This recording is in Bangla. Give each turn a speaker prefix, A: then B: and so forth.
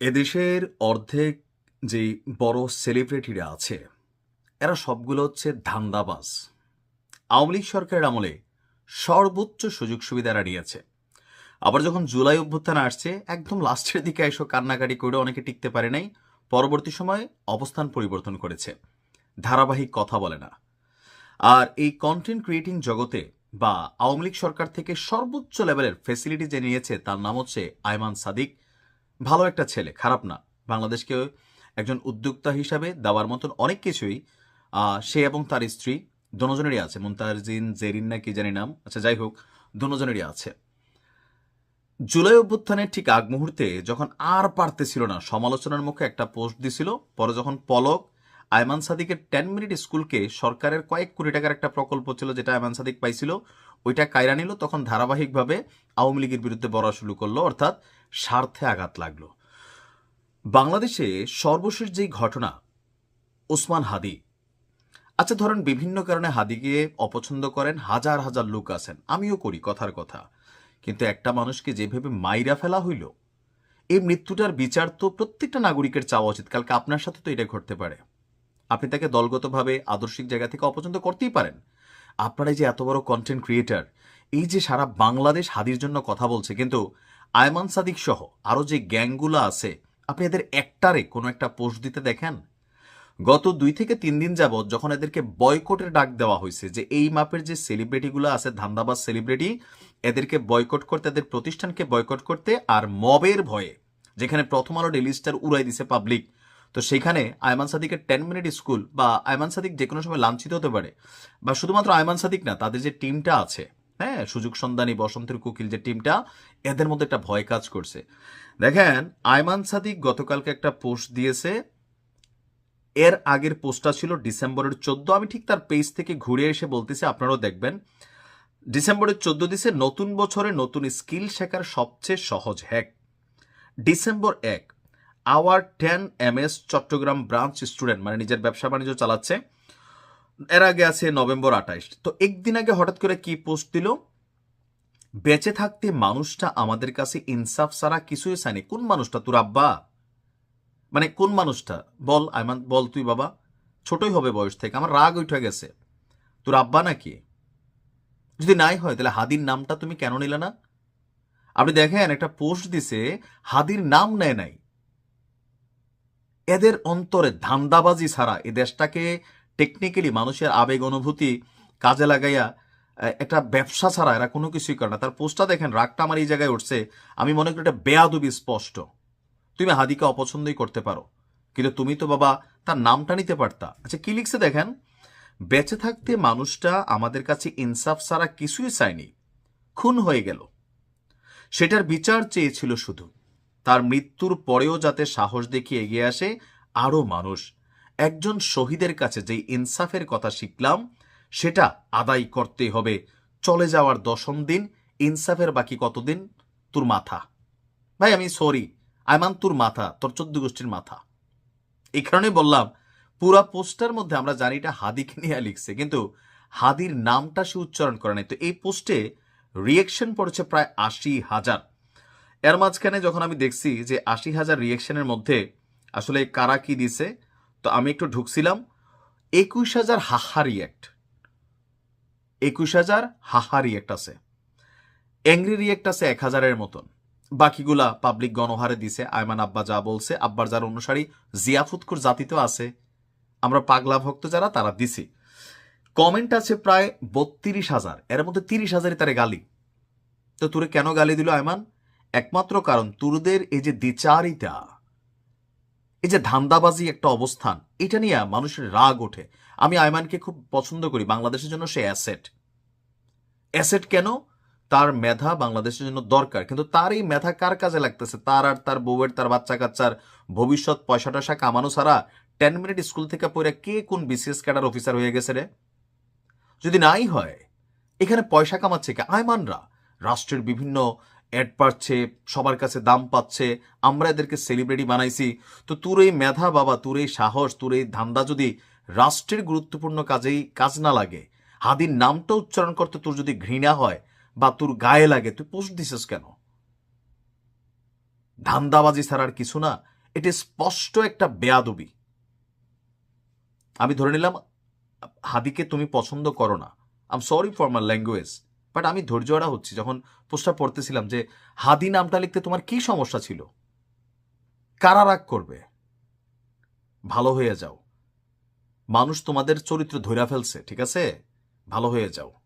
A: এদেশের অর্ধেক যে বড় সেলিব্রিটিরা আছে, এরা সবগুলো হচ্ছে ধান্দাবাজ। আওয়ামী লীগ সরকারের আমলে সর্বোচ্চ সুযোগ সুবিধা এরা নিয়েছে। আবার যখন জুলাই অভ্যুত্থান আসছে, একদম লাস্টের দিকে এসো কান্নাকাটি করে অনেকে টিকতে পারে নাই, পরবর্তী সময়ে অবস্থান পরিবর্তন করেছে। ধারাবাহিক কথা বলে না। আর এই কন্টেন্ট ক্রিয়েটিং জগতে বা আওয়ামী লীগ সরকার থেকে সর্বোচ্চ লেভেলের ফেসিলিটি যে নিয়েছে, তার নাম হচ্ছে আয়মান সাদিক। ভালো একটা ছেলে, খারাপ না। বাংলাদেশকে একজন উদ্যোক্তা হিসাবে দেওয়ার মতন অনেক কিছুই সে এবং তার স্ত্রী দনোজনেরই আছে। মুমতাজিন জেরিন না কি জানি নাম। আচ্ছা যাই হোক দনোজনেরই আছে। জুলাই অভ্যুত্থানের ঠিক আগ মুহূর্তে যখন আর পারতেছিল না, সমালোচনার মুখে একটা পোস্ট দিছিল। পরে যখন পলক, আয়মান সাদিকের টেন মিনিট স্কুলকে সরকারের কয়েক কোটি টাকার একটা প্রকল্প ছিল যেটা আয়মান সাদিক পাইছিল, ওইটা কায়রা নিল। তখন ধারাবাহিকভাবে আওয়ামী লীগের বিরুদ্ধে বলা শুরু করল। অর্থাৎ স্বার্থে আঘাত লাগল। বাংলাদেশে সর্বশেষ যেই ঘটনা, ওসমান হাদি। আচ্ছা ধরেন বিভিন্ন কারণে হাদিকে অপছন্দ করেন, হাজার হাজার লোক আছেন, আমিও করি, কথার কথা। কিন্তু একটা মানুষকে যেভাবে মাইরা ফেলা হইল, এই মৃত্যুটার বিচার তো প্রত্যেকটা নাগরিকের চাওয়া উচিত। কালকে আপনার সাথে তো এটা ঘটতে পারে। আপনি তাকে দলগতভাবে আদর্শিক জায়গা থেকে অপছন্দ করতেই পারেন। আপনারা যে এত বড় কন্টেন্ট ক্রিয়েটার এই যে সারা বাংলাদেশ হাদির জন্য কথা বলছে, কিন্তু আয়মান সাদিক সহ আরও যে গ্যাংগুলো আছে, আপনি এদের একটারে কোনো একটা পোস্ট দিতে দেখেন? গত দুই থেকে তিন দিন যাবৎ যখন এদেরকে বয়কটের ডাক দেওয়া হয়েছে যে এই মাপের যে সেলিব্রিটিগুলো আছে, ধান্দাবাজ সেলিব্রিটি, এদেরকে বয়কট করতে, এদের প্রতিষ্ঠানকে বয়কট করতে আর মবের ভয়ে, যেখানে প্রথম আলো ডেলি স্টার উড়াই দিছে পাবলিক তো সেখানে আয়মান সাদিকের টেন মিনিট স্কুল বা আয়মান সাদিক যে কোনো সময় লাঞ্ছিত হতে পারে, বা শুধুমাত্র আয়মান সাদিক না, তাদের যে টিমটা আছে হ্যাঁ সুযোগ সন্ধানী বসন্তের কুকিল যে টিমটা, এদের মধ্যে একটা ভয় কাজ করছে। দেখেন, আয়মান সাদিক গতকালকে একটা পোস্ট দিয়েছে। এর আগের পোস্টটা ছিল ডিসেম্বরের চোদ্দ। আমি ঠিক তার পেজ থেকে ঘুরে এসে বলতেছি, আপনারাও দেখবেন। ডিসেম্বরের চোদ্দ দিছে, নতুন বছরে নতুন স্কিল শেখার সবচেয়ে সহজ হ্যাক। ডিসেম্বর এক, our ten M S Chattogram branch student মানে নিজের ব্যবসা বাণিজ্য চালাচ্ছে। এর আগে আছে নভেম্বর আঠাইশ তো একদিন আগে হঠাৎ করে কি পোস্ট দিল? বেঁচে থাকতে মানুষটা আমাদের কাছে ইনসাফ ছাড়া কিছুই চায়নি কোন মানুষটা? তোর আব্বা? মানে কোন মানুষটা? বল, আইমান, বল তুই বাবা। ছোটই হবে বয়স থেকে, আমার রাগ উঠে গেছে। তোর আব্বা নাকি? যদি নাই হয়, তাহলে হাদির নামটা তুমি কেন নিলে না? আপনি দেখেন, একটা পোস্ট দিছে, হাদির নাম নেয় নাই। এদের অন্তরে ধান্দাবাজি ছাড়া এ দেশটাকে টেকনিক্যালি মানুষের আবেগ, অনুভূতি কাজে লাগাইয়া একটা ব্যবসা ছাড়া এরা কোনো কিছুই করে না। তার পোস্টটা দেখেন, রাগটা আমার এই জায়গায় উঠছে। আমি মনে করি এটা বেয়াদবি স্পষ্ট। তুমি হাদিকে অপছন্দই করতে পারো। কিন্তু তুমি তো বাবা তার নামটা নিতে পারতা। আচ্ছা কি লিখছে দেখেন? বেঁচে থাকতে মানুষটা আমাদের কাছে ইনসাফ ছাড়া কিছুই চায়নি। খুন হয়ে গেল। সেটার বিচার চেয়েছিল শুধু। তার মৃত্যুর পরেও যাতে সাহস দেখিয়ে এগিয়ে আসে আরও মানুষ। একজন শহীদের কাছে যেই ইনসাফের কথা শিখলাম, সেটা আদায় করতে হবে। চলে যাওয়ার দশম দিন, ইনসাফের বাকি কতদিন? তোর মাথা। ভাই, আমি সরি আইমান তোর মাথা, তোর চোদ্দ গোষ্ঠীর মাথা। এই কারণে বললাম, পুরা পোস্টার মধ্যে আমরা জানি এটা হাদিকে নিয়ে লিখছে, কিন্তু হাদির নামটা সে উচ্চারণ করে নাই। তো এই পোস্টে রিয়েকশন পড়েছে প্রায় আশি হাজার। এর মাঝখানে যখন আমি দেখছি যে আশি হাজার রিয়েকশনের মধ্যে আসলে কারা কি দিছে তো আমি একটু ঢুকছিলাম। একুশ হাজার হাহা রিয়েক্ট একুশ হাজার হাহা রিয়েক্ট আছে। অ্যাংরি রিয়েক্ট আছে এক হাজারের মতন। বাকিগুলা পাবলিক গণহারে দিছে। আয়মান আব্বা যা বলছে, আব্বার যার অনুসারী জিয়াফুতকুর জাতি তো আছে। আমরা পাগলা ভক্ত যারা, তারা দিছি। কমেন্ট আছে প্রায় বত্রিশ হাজার। এর মধ্যে তিরিশ হাজারই তারে গালি। তো তোরে কেন গালি দিল আয়মান? একমাত্র কারণ তোরদের এই যে দ্বিচারিতা এই যে ধান্দাবাজি একটা অবস্থান, এটা নিয়ে মানুষের রাগ ওঠে। আমি আয়মানকে খুব পছন্দ করি, বাংলাদেশের জন্য সে অ্যাসেট। অ্যাসেট কেন? তার মেধা বাংলাদেশের জন্য দরকার। কিন্তু তার এই মেধা কার কাজে লাগতেছে? তার আর তার বউয়ের, তার বাচ্চা কাচ্চার ভবিষ্যৎ পয়সা টয়সা কামানো ছাড়া টেন মিনিট স্কুল থেকে পড়ে কে কোন বিসিএস ক্যাডার অফিসার হয়ে গেছে রে? যদি নাই হয়, এখানে পয়সা কামাচ্ছে কে? আয়মানরা, রাষ্ট্রের বিভিন্ন অ্যাড পাচ্ছে, সবার কাছে দাম পাচ্ছে, আমরা এদেরকে সেলিব্রিটি বানাইছি। তো তোর এই মেধা বাবা, তোর এই সাহস, তোর এই ধান্দা যদি রাষ্ট্রের গুরুত্বপূর্ণ কাজেই কাজ না লাগে, হাদির নামটা উচ্চারণ করতে তোর যদি ঘৃণা হয় বা তোর গায়ে লাগে, তুই পোস্ট দিছিস কেন? ধান্দাবাজি ছাড়া আর কিছু না, এটি স্পষ্ট একটা বেয়াদবি। আমি ধরে নিলাম, হাদিকে তুমি পছন্দ করো না। I'm sorry for my language but আমি ধৈর্যরা হচ্ছি যখন পোস্টটা পড়তেছিলাম যে হাদি নামটা লিখতে তোমার কি সমস্যা ছিল? কারা রাগ করবে? ভালো হয়ে যাও। মানুষ তোমাদের চরিত্র ধৈরা ফেলছে, ঠিক আছে? ভালো হয়ে যাও।